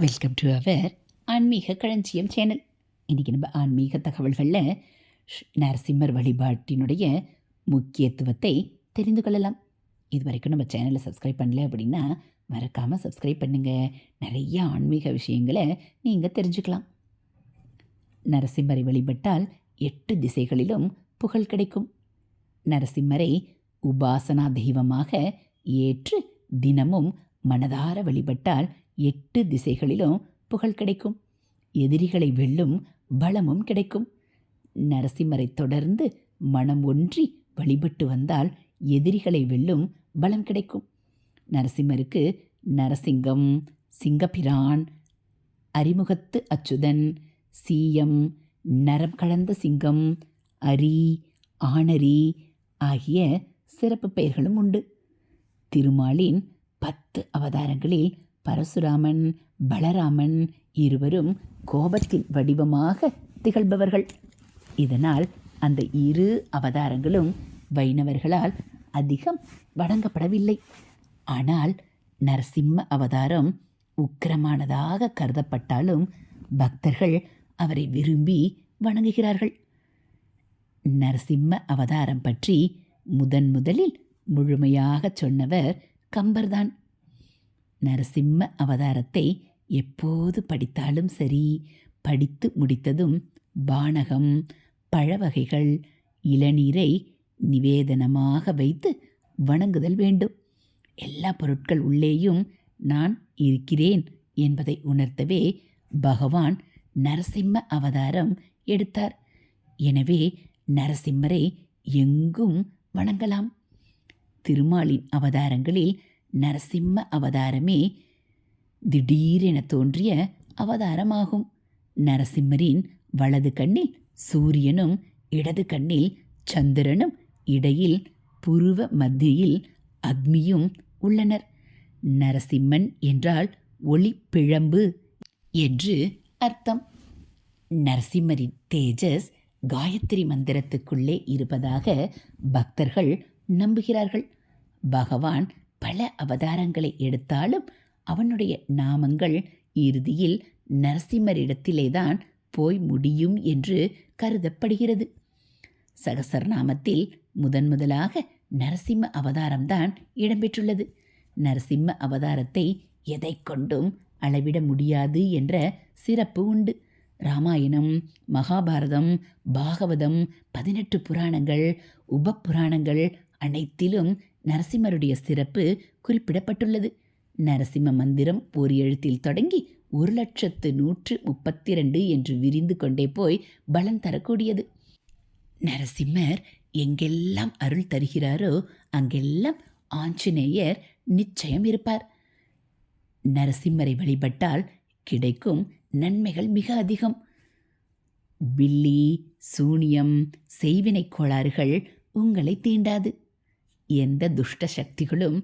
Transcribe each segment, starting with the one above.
Welcome to our ஆன்மீக களஞ்சியம் channel இன்றைக்கி நம்ம ஆன்மீக தகவல்களில் நரசிம்மர் வழிபாட்டினுடைய முக்கியத்துவத்தை தெரிந்து கொள்ளலாம். இது வரைக்கும் நம்ம சேனலை சப்ஸ்கிரைப் பண்ணல அப்படின்னா மறக்காமல் சப்ஸ்கிரைப் பண்ணுங்கள் நிறைய ஆன்மீக விஷயங்களை நீங்கள் தெரிஞ்சுக்கலாம். நரசிம்மரை வழிபட்டால் எட்டு திசைகளிலும் புகழ் கிடைக்கும். நரசிம்மரை உபாசனா தெய்வமாக ஏற்று தினமும் மனதார வழிபட்டால் எட்டு திசைகளிலும் புகழ் கிடைக்கும். எதிரிகளை வெல்லும் பலமும் கிடைக்கும். நரசிம்மரை தொடர்ந்து மனம் ஒன்றி வழிபட்டு வந்தால் எதிரிகளை வெல்லும் பலம் கிடைக்கும். நரசிம்மருக்கு நரசிங்கம் சிங்கப்பிரான் அறிமுகத்து அச்சுதன் சீயம் நரம் கலந்த சிங்கம் அரி ஆணரி ஆகிய சிறப்பு பெயர்களும் உண்டு. திருமாலின் பத்து அவதாரங்களில் பரசுராமன் பலராமன் இருவரும் கோபத்தின் வடிவமாக திகழ்பவர்கள். இதனால் அந்த இரு அவதாரங்களும் வைணவர்களால் அதிகம் வணங்கப்படவில்லை ஆனால் நரசிம்ம அவதாரம் உக்கிரமானதாக கருதப்பட்டாலும் பக்தர்கள் அவரை விரும்பி வணங்குகிறார்கள். நரசிம்ம அவதாரம் பற்றி முதன் முதலில் முழுமையாக சொன்னவர் கம்பர்தான். நரசிம்ம அவதாரத்தை எப்போது படித்தாலும் சரி படித்து முடித்ததும் பானகம் பழவகைகள் இளநீரை நிவேதனமாக வைத்து வணங்குதல் வேண்டும். எல்லா பொருட்கள் உள்ளேயும் நான் இருக்கிறேன் என்பதை உணர்த்தவே பகவான் நரசிம்ம அவதாரம் எடுத்தார். எனவே நரசிம்மரை எங்கும் வணங்கலாம். திருமாலின் அவதாரங்களில் நரசிம்ம அவதாரமே திடீரென தோன்றிய அவதாரமாகும். நரசிம்மரின் வலது கண்ணில் சூரியனும் இடது கண்ணில் சந்திரனும் இடையில் புருவ மத்தியில் அக்னியும் உள்ளனர். நரசிம்மன் என்றால் ஒளிப்பிழம்பு என்று அர்த்தம். நரசிம்மரின் தேஜஸ் காயத்ரி மந்திரத்துக்குள்ளே இருப்பதாக பக்தர்கள் நம்புகிறார்கள். பகவான் பல அவதாரங்களை எடுத்தாலும் அவனுடைய நாமங்கள் இறுதியில் நரசிம்மரிடத்திலேதான் போய் முடியும் என்று கருதப்படுகிறது. சகசரநாமத்தில் முதன் முதலாக நரசிம்ம அவதாரம்தான் இடம்பெற்றுள்ளது. நரசிம்ம அவதாரத்தை எதை கொண்டும் அளவிட முடியாது என்ற சிறப்பு உண்டு. ராமாயணம் மகாபாரதம் பாகவதம் பதினெட்டு புராணங்கள் உப புராணங்கள் அனைத்திலும் நரசிம்மருடைய சிறப்பு குறிப்பிடப்பட்டுள்ளது. நரசிம்ம மந்திரம் ஒரு எழுத்தில் தொடங்கி ஒரு லட்சத்து நூற்று முப்பத்தி ரெண்டு என்று விரிந்து கொண்டே போய் பலன் தரக்கூடியது. நரசிம்மர் எங்கெல்லாம் அருள் தருகிறாரோ அங்கெல்லாம் ஆஞ்சநேயர் நிச்சயம் இருப்பார். நரசிம்மரை வழிபட்டால் கிடைக்கும் நன்மைகள் மிக அதிகம். பில்லி சூனியம் செய்வினை கோளாறுகள் உங்களை தீண்டாது. எந்த துஷ்ட சக்திகளும்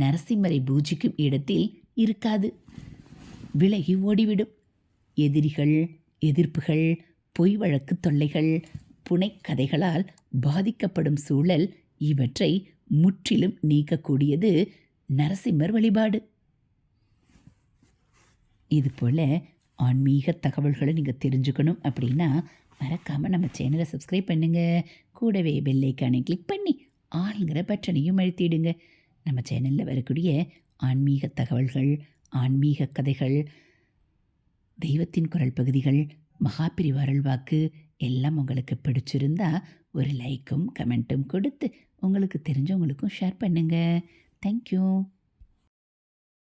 நரசிம்மரை பூஜிக்கும் இடத்தில் இருக்காது. விலகி ஓடிவிடும். எதிரிகள் எதிர்ப்புகள் பொய் வழக்கு தொல்லைகள் புனைக்கதைகளால் பாதிக்கப்படும் சூழல் இவற்றை முற்றிலும் நீக்கக்கூடியது நரசிம்மர் வழிபாடு. இது போல் ஆன்மீக தகவல்களை நீங்கள் தெரிஞ்சுக்கணும் அப்படின்னா மறக்காமல் நம்ம சேனலை சப்ஸ்கிரைப் பண்ணுங்கள் கூடவே பெல்லைக்கானை கிளிக் பண்ணி ஆளுங்கிற பட்டனையும் அழுத்திடுங்க. நம்ம சேனலில் வரக்கூடிய ஆன்மீக தகவல்கள் ஆன்மீக கதைகள் தெய்வத்தின் குரல் பகுதிகள் மகாபிரிவு அருள்வாக்கு எல்லாம் உங்களுக்கு பிடிச்சிருந்தா ஒரு லைக்கும் கமெண்ட்டும் கொடுத்து உங்களுக்கு தெரிஞ்சவங்களுக்கும் ஷேர் பண்ணுங்கள் தேங்க்யூ